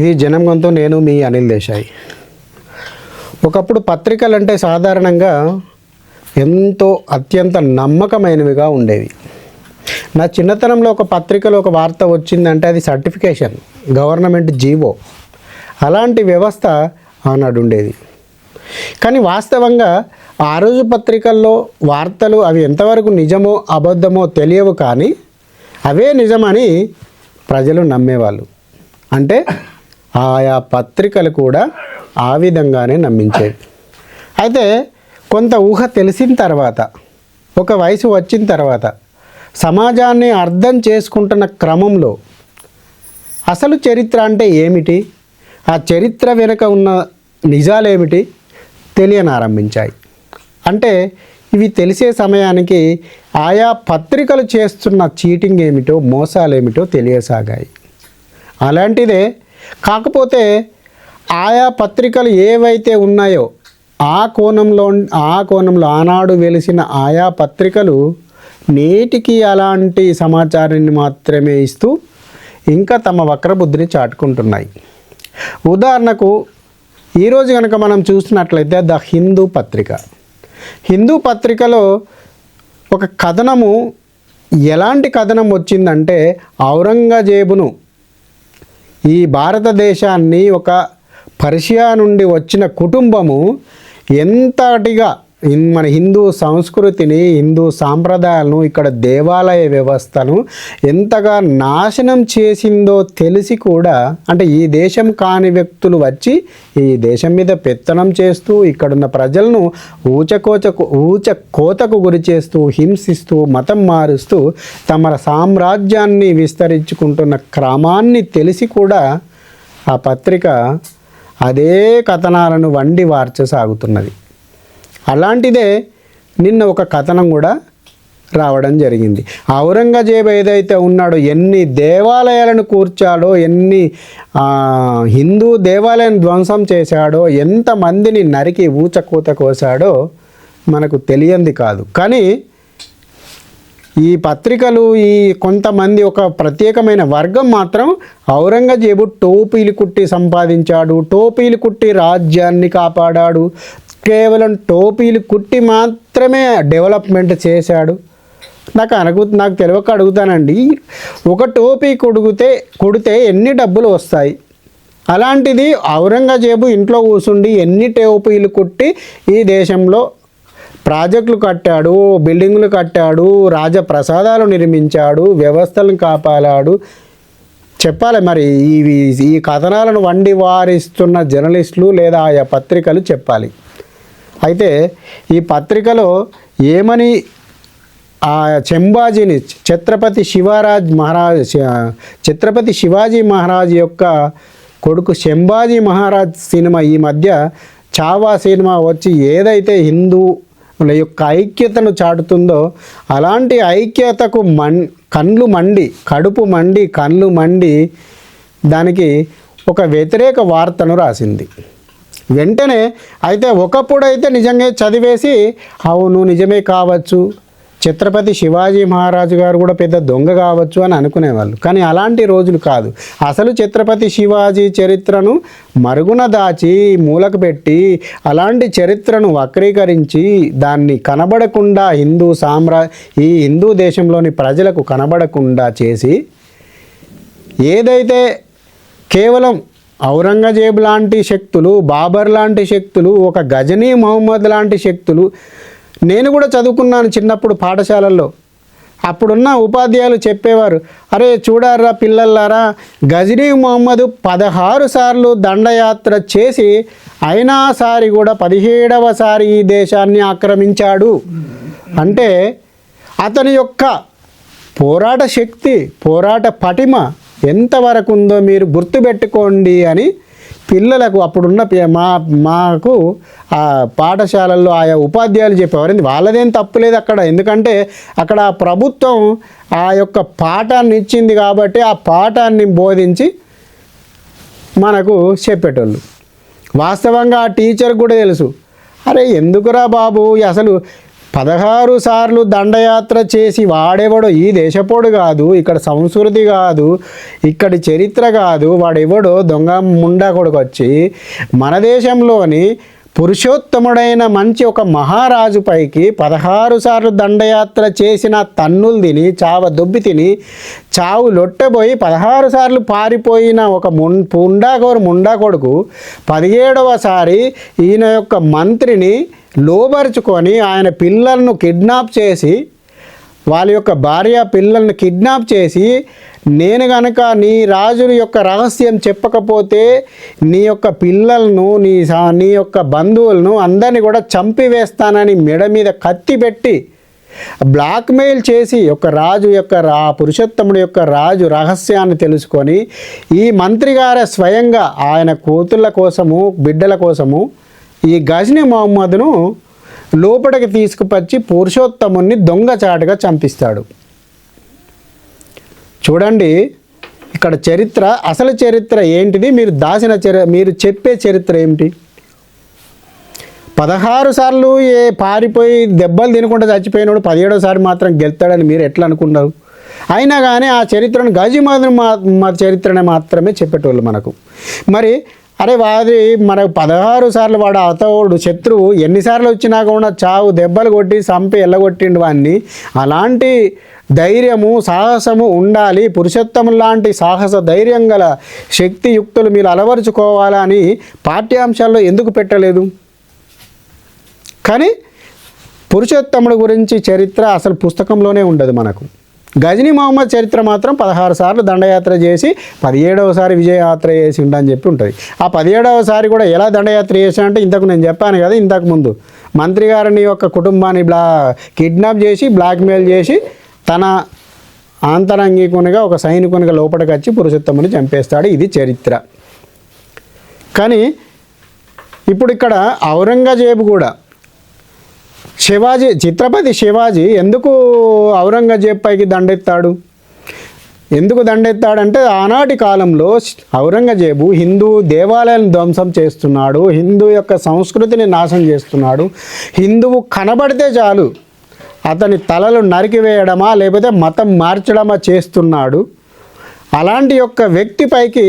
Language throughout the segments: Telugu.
ఇది జనంగంతో నేను మీ అనిల్ దేశాయ్. ఒకప్పుడు పత్రికలు అంటే సాధారణంగా ఎంతో అత్యంత నమ్మకమైనవిగా ఉండేవి. నా చిన్నతనంలో ఒక పత్రికలో ఒక వార్త వచ్చిందంటే అది సర్టిఫికేషన్ గవర్నమెంట్ జీవో. అలాంటి వ్యవస్థ ఆనాడు ఉండేది. కానీ వాస్తవంగా ఆ రోజు పత్రికల్లో వార్తలు అవి ఎంతవరకు నిజమో అబద్ధమో తెలియవు కానీ అవే నిజమని ప్రజలు నమ్మేవాళ్ళు. అంటే ఆయా పత్రికలు కూడా ఆ విధంగానే నమ్మించేవి. అయితే కొంత ఊహ తెలిసిన తర్వాత ఒక వయసు వచ్చిన తర్వాత సమాజాన్ని అర్థం చేసుకుంటున్న క్రమంలో అసలు చరిత్ర అంటే ఏమిటి? ఆ చరిత్ర వెనుక ఉన్న నిజాలేమిటి? తెలియనారంభించాయి. అంటే ఇవి తెలిసే సమయానికి ఆయా పత్రికలు చేస్తున్న చీటింగ్ ఏమిటో మోసాలేమిటో తెలియసాగాయి. అలాంటిదే కాకపోతే ఆయా పత్రికలు ఏవైతే ఉన్నాయో ఆ కోణంలో ఆ కోణంలో ఆనాడు వెలిసిన ఆయా పత్రికలు నేటికి అలాంటి సమాచారాన్ని మాత్రమే ఇస్తూ ఇంకా తమ వక్రబుద్ధిని చాటుకుంటున్నాయి. ఉదాహరణకు ఈరోజు కనుక మనం చూసినట్లయితే ద హిందూ పత్రిక. హిందూ పత్రికలో ఒక కథనము ఎలాంటి కథనం వచ్చిందంటే ఔరంగజేబును ఈ భారతదేశాన్ని ఒక పర్షియా నుండి వచ్చిన కుటుంబము ఎంతటిగా మన హిందూ సంస్కృతిని హిందూ సాంప్రదాయాలను ఇక్కడ దేవాలయ వ్యవస్థను ఎంతగా నాశనం చేసిందో తెలిసి కూడా అంటే ఈ దేశం కాని వ్యక్తులు వచ్చి ఈ దేశం మీద పెత్తనం చేస్తూ ఇక్కడున్న ప్రజలను ఊచకోచకు ఊచ కోతకు గురి చేస్తూ హింసిస్తూ మతం మారుస్తూ తమ సామ్రాజ్యాన్ని విస్తరించుకుంటున్న క్రమాన్ని తెలిసి కూడా ఆ పత్రిక అదే కథనాలను వండి వార్చసాగుతున్నది. అలాంటిదే నిన్న ఒక కథనం కూడా రావడం జరిగింది. ఔరంగజేబు ఏదైతే ఉన్నాడో ఎన్ని దేవాలయాలను కూర్చాడో ఎన్ని హిందూ దేవాలయం ధ్వంసం చేశాడో ఎంతమందిని నరికి ఊచకూత కోసాడో మనకు తెలియంది కాదు. కానీ ఈ పత్రికలు ఈ కొంతమంది ఒక ప్రత్యేకమైన వర్గం మాత్రం ఔరంగజేబు టోపీలు కుట్టి సంపాదించాడు టోపీలు కుట్టి రాజ్యాన్ని కాపాడాడు కేవలం టోపీలు కుట్టి మాత్రమే డెవలప్మెంట్ చేశాడు. నాకు అనుకు నాకు తెలియక అడుగుతానండి. ఒక టోపీ కొడుకుతే కుడితే ఎన్ని డబ్బులు వస్తాయి? అలాంటిది ఔరంగజేబు ఇంట్లో కూర్చుండి ఎన్ని టోపీలు కుట్టి ఈ దేశంలో ప్రాజెక్టులు కట్టాడు బిల్డింగులు కట్టాడు రాజప్రసాదాలు నిర్మించాడు వ్యవస్థలను కాపాడాడు. చెప్పాలి మరి ఇవి ఈ కథనాలను వండి వారిస్తున్న జర్నలిస్టులు లేదా ఆయా పత్రికలు చెప్పాలి. అయితే ఈ పత్రికలో ఏమని ఆ చెంబాజీని ఛత్రపతి శివరాజ్ మహారాజ్ ఛత్రపతి శివాజీ మహారాజ్ యొక్క కొడుకు శంబాజీ మహారాజ్ సినిమా ఈ మధ్య చావా సినిమా వచ్చి ఏదైతే హిందువుల యొక్క ఐక్యతను చాటుతుందో అలాంటి ఐక్యతకు మన్ కళ్ళు మండి కడుపు మండి కళ్ళు మండి దానికి ఒక వ్యతిరేక వార్తను రాసింది. వెంటనే అయితే ఒకప్పుడు అయితే నిజంగా చదివేసి అవును నిజమే కావచ్చు. ఛత్రపతి శివాజీ మహారాజు గారు కూడా పెద్ద దొంగ కావచ్చు అని అనుకునేవాళ్ళు. కానీ అలాంటి రోజులు కాదు. అసలు ఛత్రపతి శివాజీ చరిత్రను మరుగున దాచి మూలకు పెట్టి అలాంటి చరిత్రను వక్రీకరించి దాన్ని కనబడకుండా హిందూ సామ్రా ఈ హిందూ దేశంలోని ప్రజలకు కనబడకుండా చేసి ఏదైతే కేవలం ఔరంగజేబ్ లాంటి శక్తులు బాబర్ లాంటి శక్తులు ఒక గజనీ మహమ్మద్ లాంటి శక్తులు నేను కూడా చదువుకున్నాను చిన్నప్పుడు పాఠశాలల్లో. అప్పుడున్న ఉపాధ్యాయులు చెప్పేవారు అరే చూడారా పిల్లలారా గజనీ మొహమ్మద్ పదహారు సార్లు దండయాత్ర చేసి అయినా సారి కూడా పదిహేడవసారి ఈ దేశాన్ని ఆక్రమించాడు. అంటే అతని యొక్క పోరాట శక్తి పోరాట పటిమ ఎంతవరకు ఉందో మీరు గుర్తుపెట్టుకోండి అని పిల్లలకు అప్పుడున్న మా మాకు ఆ పాఠశాలల్లో ఆయా ఉపాధ్యాయులు చెప్పేవారు. వాళ్ళదేం తప్పులేదు అక్కడ. ఎందుకంటే అక్కడ ప్రభుత్వం ఆ యొక్క పాఠాన్ని ఇచ్చింది కాబట్టి ఆ పాఠాన్ని బోధించి మనకు చెప్పేటోళ్ళు. వాస్తవంగా ఆ టీచర్ కూడా తెలుసు. అరే ఎందుకురా బాబు? అసలు పదహారు సార్లు దండయాత్ర చేసి వాడెవడో ఈ దేశపోడు కాదు ఇక్కడ సంస్కృతి కాదు ఇక్కడి చరిత్ర కాదు వాడెవడో దొంగ ముండా కొడుకు వచ్చి మన దేశంలోని పురుషోత్తముడైన మంచి ఒక మహారాజు పైకి పదహారు సార్లు దండయాత్ర చేసిన తన్నులు తిని చావ దొబ్బి తిని చావు లొట్టెపోయి పదహారు సార్లు పారిపోయిన ఒక మున్ పుండాకోరు ముండా కొడుకు పదిహేడవసారి ఈయన యొక్క మంత్రిని లోబరుచుకొని ఆయన పిల్లలను కిడ్నాప్ చేసి వాళ్ళ యొక్క భార్య పిల్లలను కిడ్నాప్ చేసి నేను గనక నీ రాజుల యొక్క రహస్యం చెప్పకపోతే నీ యొక్క పిల్లలను నీ సా- నీ యొక్క బంధువులను అందరినీ కూడా చంపివేస్తానని మెడ మీద కత్తి పెట్టి బ్లాక్మెయిల్ చేసి ఒక రాజు యొక్క రా పురుషోత్తముడి యొక్క రాజు రహస్యాన్ని తెలుసుకొని ఈ మంత్రి గారే స్వయంగా ఆయన కూతుళ్ళ కోసము బిడ్డల కోసము ఈ గజని మహమ్మద్ను లోపలికి తీసుకుపచ్చి పురుషోత్తముని దొంగచాటుగా చంపిస్తాడు. చూడండి ఇక్కడ చరిత్ర అసలు చరిత్ర ఏంటిది? మీరు దాచిన చరి మీరు చెప్పే చరిత్ర ఏమిటి? పదహారు సార్లు ఏ పారిపోయి దెబ్బలు తినకుండా చచ్చిపోయినాడు పదిహేడోసారి మాత్రం గెలుతాడని మీరు ఎట్లా అనుకున్నారు అయినా కానీ ఆ చరిత్రను గజిమాధుని మా మా చరిత్రనే మాత్రమే చెప్పేటోళ్ళు మనకు. మరి అరే వాది మనకు పదహారు సార్లు వాడు అతవుడు శత్రువు ఎన్నిసార్లు వచ్చినా కూడా చావు దెబ్బలు కొట్టి సంపి ఎల్లగొట్టిండు వాడిని అలాంటి ధైర్యము సాహసము ఉండాలి. పురుషోత్తము లాంటి సాహస ధైర్యం గల శక్తియుక్తులు మీరు అలవరుచుకోవాలని పాఠ్యాంశాల్లో ఎందుకు పెట్టలేదు? కానీ పురుషోత్తముడు గురించి చరిత్ర అసలు పుస్తకంలోనే ఉండదు మనకు. గజనీ మహమ్మద్ చరిత్ర మాత్రం పదహారు సార్లు దండయాత్ర చేసి పదిహేడవసారి విజయయాత్ర చేసి ఉండని చెప్పి ఉంటుంది. ఆ పదిహేడవసారి కూడా ఎలా దండయాత్ర చేశానంటే ఇంతకు నేను చెప్పాను కదా ఇంతకు ముందు. మంత్రి గారిని యొక్క కుటుంబాన్ని బ్లా కిడ్నాప్ చేసి బ్లాక్మెయిల్ చేసి తన ఆంతరంగికునిగా ఒక సైనికునిగా లోపలికి వచ్చి పురుషోత్తముని చంపేస్తాడు. ఇది చరిత్ర. కానీ ఇప్పుడు ఇక్కడ ఔరంగజేబు కూడా శివాజీ ఛత్రపతి శివాజీ ఎందుకు ఔరంగజేబ్ పైకి దండెత్తాడు? ఎందుకు దండెత్తాడంటే ఆనాటి కాలంలో ఔరంగజేబు హిందూ దేవాలయాలను ధ్వంసం చేస్తున్నాడు హిందూ యొక్క సంస్కృతిని నాశనం చేస్తున్నాడు. హిందువు కనబడితే చాలు అతని తలలు నరికివేయడమా లేకపోతే మతం మార్చడమా చేస్తున్నాడు. అలాంటి యొక్క వ్యక్తి పైకి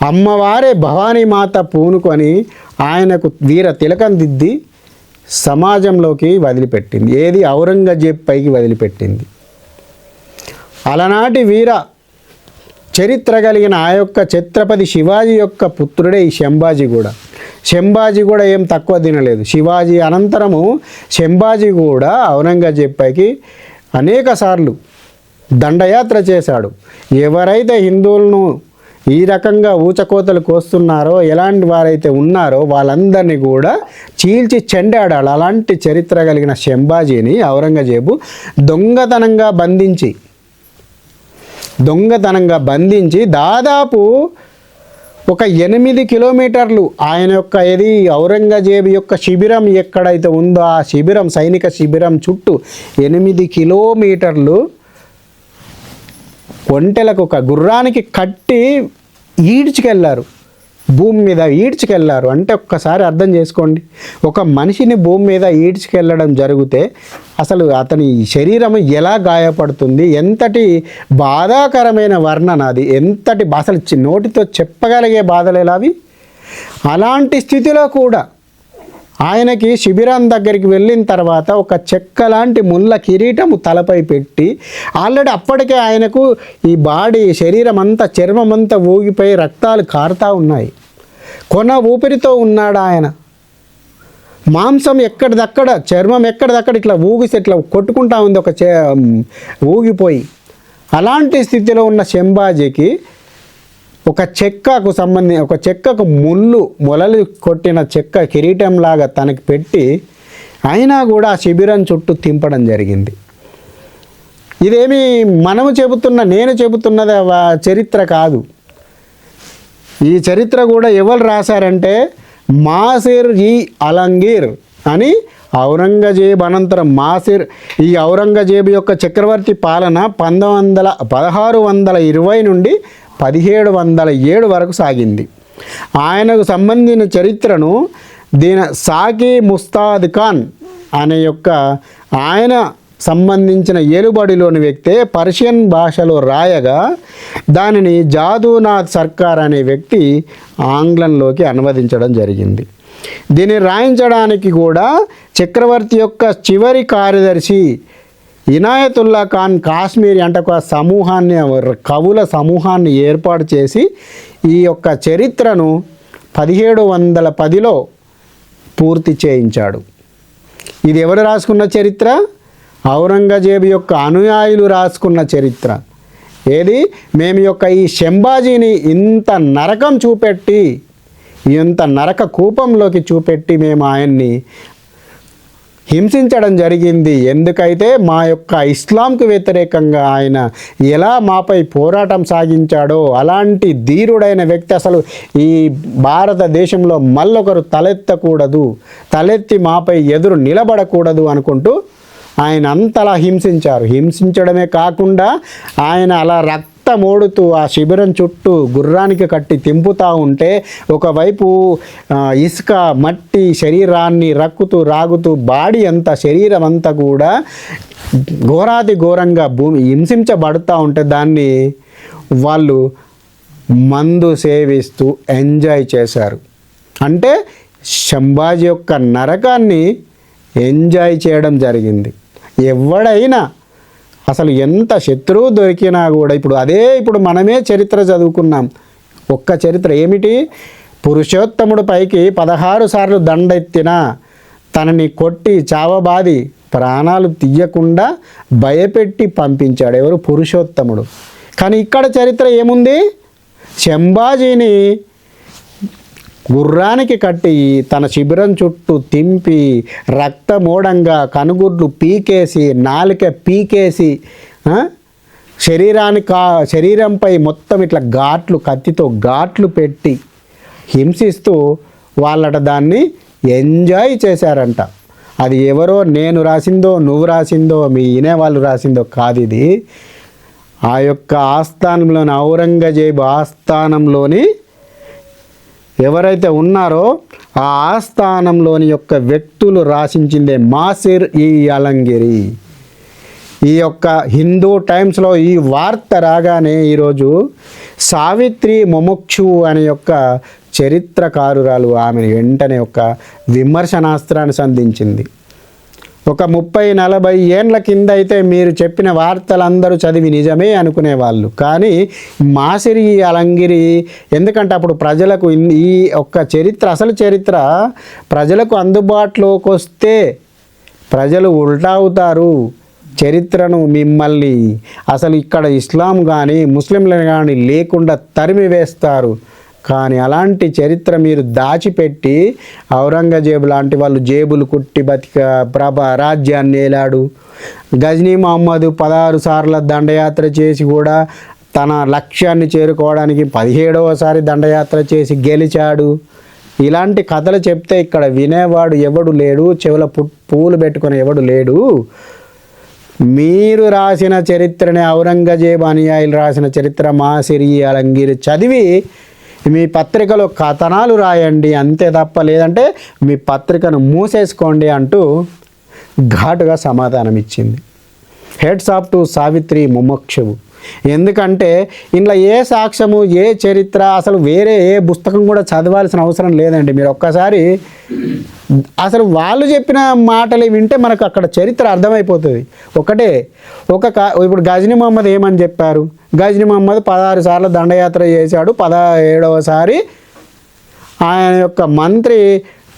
అమ్మవారే భవానీమాత పూనుకొని ఆయనకు వీర తిలకం దిద్ది సమాజంలోకి వదిలిపెట్టింది. ఏది ఔరంగజేబ్ పైకి వదిలిపెట్టింది. అలనాటి వీర చరిత్ర కలిగిన ఆ యొక్క ఛత్రపతి శివాజీ యొక్క పుత్రుడే ఈ శంభాజీ కూడా శంభాజీ కూడా ఏం తక్కువ తినలేదు. శివాజీ అనంతరము శంభాజీ కూడా ఔరంగజేబ్ పైకి అనేకసార్లు దండయాత్ర చేశాడు. ఎవరైతే హిందువులను ఈ రకంగా ఊచకోతలు కోస్తున్నారో ఎలాంటి వారైతే ఉన్నారో వాళ్ళందరినీ కూడా చీల్చి చెండాడాడు అలాంటి చరిత్ర కలిగిన శంభాజీని ఔరంగజేబు దొంగతనంగా బంధించి దొంగతనంగా బంధించి దాదాపు ఒక ఎనిమిది కిలోమీటర్లు ఆయన యొక్క ఏది ఔరంగజేబు యొక్క శిబిరం ఎక్కడైతే ఉందో ఆ శిబిరం సైనిక శిబిరం చుట్టూ ఎనిమిది కిలోమీటర్లు ఒంటెలకు ఒక గుర్రానికి కట్టి ఈడ్చుకెళ్ళారు భూమి మీద ఈడ్చుకెళ్ళారు అంటే ఒక్కసారి అర్థం చేసుకోండి. ఒక మనిషిని భూమి మీద ఈడ్చుకెళ్ళడం జరిగితే అసలు అతని శరీరం ఎలా గాయపడుతుంది? ఎంతటి బాధాకరమైన వర్ణన అది? ఎంతటి అసలు చి- నోటితో చెప్పగలిగే బాధలు ఎలా అవి అలాంటి స్థితిలో కూడా ఆయనకి శిబిరం దగ్గరికి వెళ్ళిన తర్వాత ఒక చెక్క లాంటి ముళ్ళ కిరీటము తలపై పెట్టి ఆల్రెడీ అప్పటికే ఆయనకు ఈ బాడీ శరీరం అంతా చర్మం అంతా ఊగిపోయి రక్తాలు కారుతా ఉన్నాయి. కొన ఊపిరితో ఉన్నాడు ఆయన. మాంసం ఎక్కడిదక్కడ చర్మం ఎక్కడిదక్కడ ఇట్లా ఊగిసి ఇట్లా కొట్టుకుంటా ఉంది ఒక చే ఊగిపోయి. అలాంటి స్థితిలో ఉన్న శంబాజీకి ఒక చెక్కకు సంబంధించి ఒక చెక్కకు ముళ్ళు మొలలు కొట్టిన చెక్క కిరీటంలాగా తనకి పెట్టి అయినా కూడా ఆ శిబిరం చుట్టూ తింపడం జరిగింది. ఇదేమి మనము చెబుతున్న నేను చెబుతున్నది చరిత్ర కాదు. ఈ చరిత్ర కూడా ఎవరు రాశారంటే మాసిర్ ఈ అలంగీర్ అని ఔరంగజేబ్ అనంతరం మాసిర్ ఈ ఔరంగజేబు యొక్క చక్రవర్తి పాలన పంతొమ్మిది వందల పదహారు వందల ఇరవై నుండి పదిహేడు వందల ఏడు వరకు సాగింది. ఆయనకు సంబంధించిన చరిత్రను దీని సాకి ముస్తాద్ ఖాన్ అనే యొక్క ఆయన సంబంధించిన ఏలుబడిలోని వ్యక్తే పర్షియన్ భాషలో రాయగా దానిని జాదూనాథ్ సర్కార్ అనే వ్యక్తి ఆంగ్లంలోకి అనువదించడం జరిగింది. దీన్ని రాయించడానికి కూడా చక్రవర్తి యొక్క చివరి కార్యదర్శి ఇనాయతుల్లా ఖాన్ కాశ్మీర్ అంటే ఒక సమూహాన్ని కవుల సమూహాన్ని ఏర్పాటు చేసి ఈ యొక్క చరిత్రను పదిహేడు వందల పదిలో పూర్తి చేయించాడు. ఇది ఎవరు రాసుకున్న చరిత్ర? ఔరంగజేబు యొక్క అనుయాయులు రాసుకున్న చరిత్ర. ఏది? మేము యొక్క ఈ శంబాజీని ఇంత నరకం చూపెట్టి ఇంత నరక కూపంలోకి చూపెట్టి మేము ఆయన్ని హింసించడం జరిగింది. ఎందుకైతే మా యొక్క ఇస్లాంకు వ్యతిరేకంగా ఆయన ఎలా మాపై పోరాటం సాగించాడో అలాంటి ధీరుడైన వ్యక్తి అసలు ఈ భారతదేశంలో మళ్ళొకరు తలెత్తకూడదు తలెత్తి మాపై ఎదురు నిలబడకూడదు అనుకుంటూ ఆయన అంతలా హింసించారు. హింసించడమే కాకుండా ఆయన అలా రక్తమోడుతూ ఆ శిబిరం చుట్టూ గుర్రానికి కట్టి తింపుతూ ఉంటే ఒకవైపు ఇసుక మట్టి శరీరాన్ని రక్కుతూ రాగుతూ బాడీ అంతా శరీరం అంతా కూడా ఘోరాతి ఘోరంగా భూమి హింసించబడుతూ ఉంటే దాన్ని వాళ్ళు మందు సేవిస్తూ ఎంజాయ్ చేశారు. అంటే శంభాజీ యొక్క నరకాన్ని ఎంజాయ్ చేయడం జరిగింది. ఎవడైనా అసలు ఎంత శత్రువు దొరికినా కూడా ఇప్పుడు అదే ఇప్పుడు మనమే చరిత్ర చదువుకున్నాం. ఒక్క చరిత్ర ఏమిటి? పురుషోత్తముడు పైకి పదహారు సార్లు దండెత్తిన తనని కొట్టి చావబాది ప్రాణాలు తీయకుండా భయపెట్టి పంపించాడు ఎవరు? పురుషోత్తముడు. కానీ ఇక్కడ చరిత్ర ఏముంది? శంభాజీని గుర్రానికి కట్టి తన శిబిరం చుట్టూ తింపి రక్తమూఢంగా కనుగుడ్లు పీకేసి నాలిక పీకేసి శరీరాన్ని శరీరానికి కా శరీరంపై మొత్తం ఇట్లా ఘాట్లు కత్తితో ఘాట్లు పెట్టి హింసిస్తూ వాళ్ళట దాన్ని ఎంజాయ్ చేశారంట. అది ఎవరో నేను రాసిందో నువ్వు రాసిందో మీ వినేవాళ్ళు రాసిందో కాదు ఇది. ఆ యొక్క ఆస్థానంలోని ఔరంగజేబు ఆస్థానంలోని ఎవరైతే ఉన్నారో ఆ ఆస్థానంలోని యొక్క వ్యక్తులు రాసించిందే మాసిర్ ఈ అలంగిరి. ఈ యొక్క హిందూ టైమ్స్లో ఈ వార్త రాగానే ఈరోజు సావిత్రి ముముక్షు అనే యొక్క చరిత్రకారురాలు ఆమెను వెంటనే ఒక విమర్శనాస్త్రాన్ని సంధించింది. ఒక ముప్పై నలభై ఏండ్ల కింద అయితే మీరు చెప్పిన వార్తలందరూ చదివి నిజమే అనుకునేవాళ్ళు. కానీ మాసిరి అలంగిరి ఎందుకంటే అప్పుడు ప్రజలకు ఈ ఒక్క చరిత్ర అసలు చరిత్ర ప్రజలకు అందుబాటులోకి వస్తే ప్రజలు ఉల్టా అవుతారు. చరిత్రను మిమ్మల్ని అసలు ఇక్కడ ఇస్లాం కానీ ముస్లింలు కానీ లేకుండా తరిమి వేస్తారు కానీ అలాంటి చరిత్ర మీరు దాచిపెట్టి ఔరంగజేబు లాంటి వాళ్ళు జేబులు కుట్టి బతిక ప్రభ రాజ్యాన్ని ఏలాడు? గజనీ మహమ్మద్ పదహారు సార్ల దండయాత్ర చేసి కూడా తన లక్ష్యాన్ని చేరుకోవడానికి పదిహేడవసారి దండయాత్ర చేసి గెలిచాడు. ఇలాంటి కథలు చెప్తే ఇక్కడ వినేవాడు ఎవడు లేడు చెవుల పు- పువ్వులు పెట్టుకుని ఎవడు లేడు. మీరు రాసిన చరిత్రని ఔరంగజేబు అనుయాయులు రాసిన చరిత్ర మాసిరి అలంగిరి చదివి మీ పత్రికలో కథనాలు రాయండి అంతే తప్ప లేదంటే మీ పత్రికను మూసేసుకోండి అంటూ ఘాటుగా సమాధానం ఇచ్చింది హెడ్స్ ఆఫ్ టు సావిత్రి ముమక్షవు ఎందుకంటే ఇంట్లో ఏ సాక్ష్యము ఏ చరిత్ర అసలు వేరే ఏ పుస్తకం కూడా చదవాల్సిన అవసరం లేదండి. మీరు ఒక్కసారి అసలు వాళ్ళు చెప్పిన మాటలు వింటే మనకు అక్కడ చరిత్ర అర్థమైపోతుంది. ఒకటే ఒక ఇప్పుడు గజని మహమ్మద్ ఏమని చెప్పారు? గజని మహమ్మద్ పదహారు సార్లు దండయాత్ర చేశాడు. పదహేడవసారి ఆయన యొక్క మంత్రి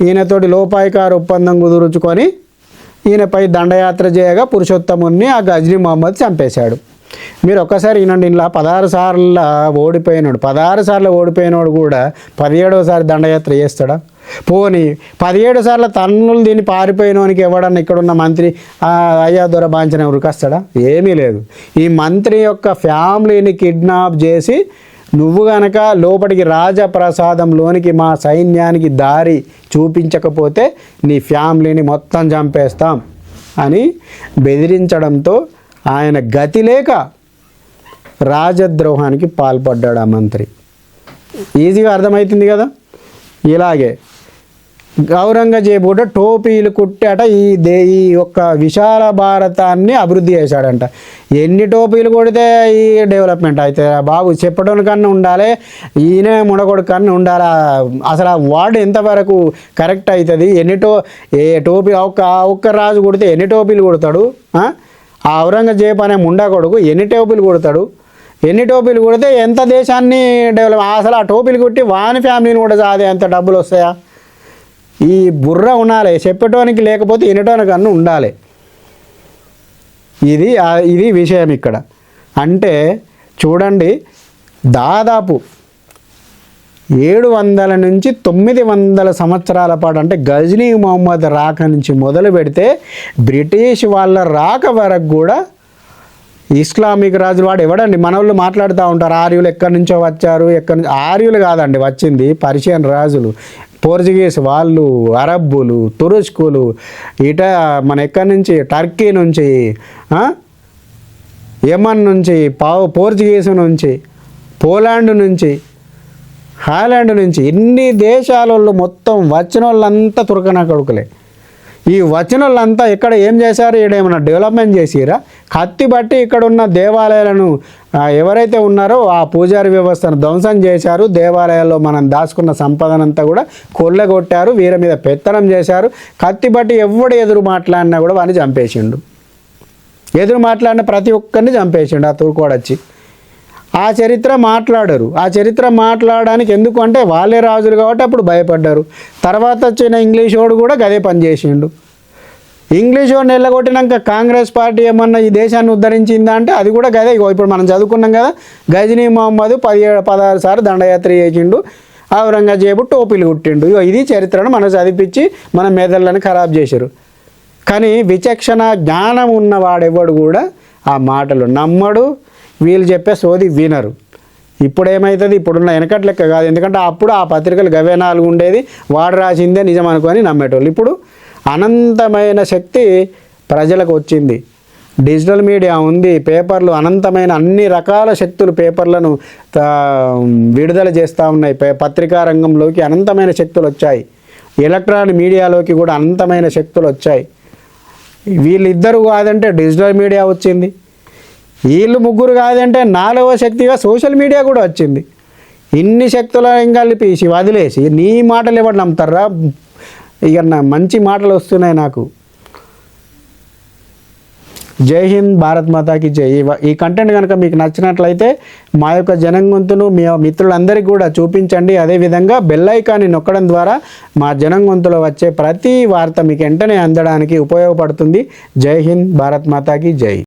ఈయనతోటి లోపాయికారు ఒప్పందం కుదుర్చుకొని ఈయనపై దండయాత్ర చేయగా పురుషోత్తముని ఆ గజని మహమ్మద్ చంపేశాడు. మీరు ఒక్కసారి ఈయనండి ఇలా పదహారు సార్లు ఓడిపోయినాడు పదహారు సార్లు ఓడిపోయినాడు కూడా పదిహేడవసారి దండయాత్ర చేస్తాడా? పోని పదిహేడు సార్లు తన్నులు దీన్ని పారిపోయినోనికి ఎవడన్నా ఇక్కడున్న మంత్రి అయ్యా దొర బాంచిన ఉరికొస్తాడా ఏమీ లేదు. ఈ మంత్రి యొక్క ఫ్యామిలీని కిడ్నాప్ చేసి నువ్వు గనక లోపలికి రాజప్రసాదంలోనికి మా సైన్యానికి దారి చూపించకపోతే నీ ఫ్యామిలీని మొత్తం చంపేస్తాం అని బెదిరించడంతో ఆయన గతి లేక రాజద్రోహానికి పాల్పడ్డాడు ఆ మంత్రి. ఈజీగా అర్థమవుతుంది కదా? ఇలాగే ఔరంగజేబు కూడా టోపీలు కుట్టాట ఈ దే ఈ యొక్క విశాల భారతాన్ని అభివృద్ధి చేశాడంట. ఎన్ని టోపీలు కొడితే ఈ డెవలప్మెంట్ అయితే? బాబు చెప్పడం కన్నా ఉండాలి ఈయన ముడగొడు కన్నా ఉండాలి. అసలు ఆ వార్డ్ ఎంతవరకు కరెక్ట్ అవుతుంది? ఎన్ని టో ఏ టోపీ ఒక్క ఒక్క రాజు కొడితే ఎన్ని టోపీలు కొడతాడు? ఆ? ఔరంగజేబ్ ఔరంగజేబు అనే ముండా కొడుకు ఎన్ని టోపీలు కొడతాడు? ఎన్ని టోపీలు కొడితే ఎంత దేశాన్ని డెవలప్ అసలు ఆ టోపీలు కొట్టి వాని ఫ్యామిలీని కూడా చాదే ఎంత డబ్బులు వస్తాయా? ఈ బుర్ర ఉండాలి చెప్పటోనికి లేకపోతే వినటానికి అన్న ఉండాలి. ఇది ఇది విషయం ఇక్కడ. అంటే చూడండి దాదాపు ఏడు వందల నుంచి తొమ్మిది వందల సంవత్సరాల పాటు అంటే గజనీ మొహమ్మద్ రాక నుంచి మొదలు పెడితే బ్రిటిష్ వాళ్ళ రాక వరకు కూడా ఇస్లామిక్ రాజులు వాడు ఎవడండి? మన వాళ్ళు మాట్లాడుతూ ఉంటారు. ఆర్యులు ఎక్కడి నుంచో వచ్చారు? ఎక్కడి నుంచి? ఆర్యులు కాదండి వచ్చింది పర్షియన్ రాజులు. పోర్చుగీస్ వాళ్ళు అరబ్బులు తురుష్కులు ఇట మన ఎక్కడి నుంచి? టర్కీ నుంచి యమన్ నుంచి పావు పోర్చుగీస్ నుంచి పోలాండ్ నుంచి హాలాండ్ నుంచి ఇన్ని దేశాల మొత్తం వచ్చిన వాళ్ళంతా తురకన కొడుకులే. ఈ వచ్చిన వాళ్ళంతా ఇక్కడ ఏం చేశారు? ఏమైనా డెవలప్మెంట్ చేసిరా? కత్తి బట్టి ఇక్కడ ఉన్న దేవాలయాలను ఎవరైతే ఉన్నారో ఆ పూజారి వ్యవస్థను ధ్వంసం చేశారు. దేవాలయాల్లో మనం దాచుకున్న సంపదనంతా కూడా కొల్లగొట్టారు. వీరి మీద పెత్తనం చేశారు. కత్తి బట్టి ఎవడు ఎదురు మాట్లాడినా కూడా వాడిని చంపేసిండు. ఎదురు మాట్లాడిన ప్రతి ఒక్కరిని చంపేసిండు ఆ తూర్కోడొచ్చి. ఆ చరిత్ర మాట్లాడరు. ఆ చరిత్ర మాట్లాడడానికి ఎందుకు అంటే వాళ్ళే రాజులు కాబట్టి అప్పుడు భయపడ్డారు. తర్వాత వచ్చిన ఇంగ్లీష్ వాడు కూడా గదే పని చేసిండు. ఇంగ్లీష్ వాడిని వెళ్ళగొట్టినాక కాంగ్రెస్ పార్టీ ఏమన్నా ఈ దేశాన్ని ఉద్ధరించిందా అంటే అది కూడా గదే. ఇగో ఇప్పుడు మనం చదువుకున్నాం కదా గజనీ మహమ్మద్ పదిహేడు పదహారు సార్లు దండయాత్ర చేసిండు ఔరంగజేబు టోపీలు కుట్టిండు. ఇది చరిత్రను మనం చదివించి మన మెదళ్ళని ఖరాబ్ చేశారు కానీ విచక్షణ జ్ఞానం ఉన్నవాడెవడు కూడా ఆ మాటలు నమ్మడు వీళ్ళు చెప్పే సోది వినరు. ఇప్పుడు ఏమవుతుంది ఇప్పుడున్న వెనకట్ లెక్క కాదు. ఎందుకంటే అప్పుడు ఆ పత్రికలు గవే నాలుగు ఉండేది. వాడు రాసిందే నిజం అనుకొని నమ్మేటోళ్ళు. ఇప్పుడు అనంతమైన శక్తి ప్రజలకు వచ్చింది. డిజిటల్ మీడియా ఉంది. పేపర్లు అనంతమైన అన్ని రకాల శక్తులు పేపర్లను విడుదల చేస్తూ ఉన్నాయి. పత్రికా రంగంలోకి అనంతమైన శక్తులు వచ్చాయి. ఎలక్ట్రానిక్ మీడియాలోకి కూడా అనంతమైన శక్తులు వచ్చాయి. వీళ్ళిద్దరు కాదంటే డిజిటల్ మీడియా వచ్చింది. వీళ్ళు ముగ్గురు కాదంటే నాలుగవ శక్తిగా సోషల్ మీడియా కూడా వచ్చింది. ఇన్ని శక్తులను కలిపి వదిలేసి నీ మాటలు ఎవరు నమ్ముతారా? ఇక నా మంచి మాటలు వస్తున్నాయి నాకు. జై హింద్ భారత్ మాతాకి జై. ఈ- ఈ కంటెంట్ కనుక మీకు నచ్చినట్లయితే మా యొక్క జనంగొంతును మీ మిత్రులందరికీ కూడా చూపించండి. అదేవిధంగా బెల్ ఐకాన్ని నొక్కడం ద్వారా మా జనంగొంతులో వచ్చే ప్రతి వార్త మీకు వెంటనే అందడానికి ఉపయోగపడుతుంది. జై హింద్ భారత్ మాతాకి జై.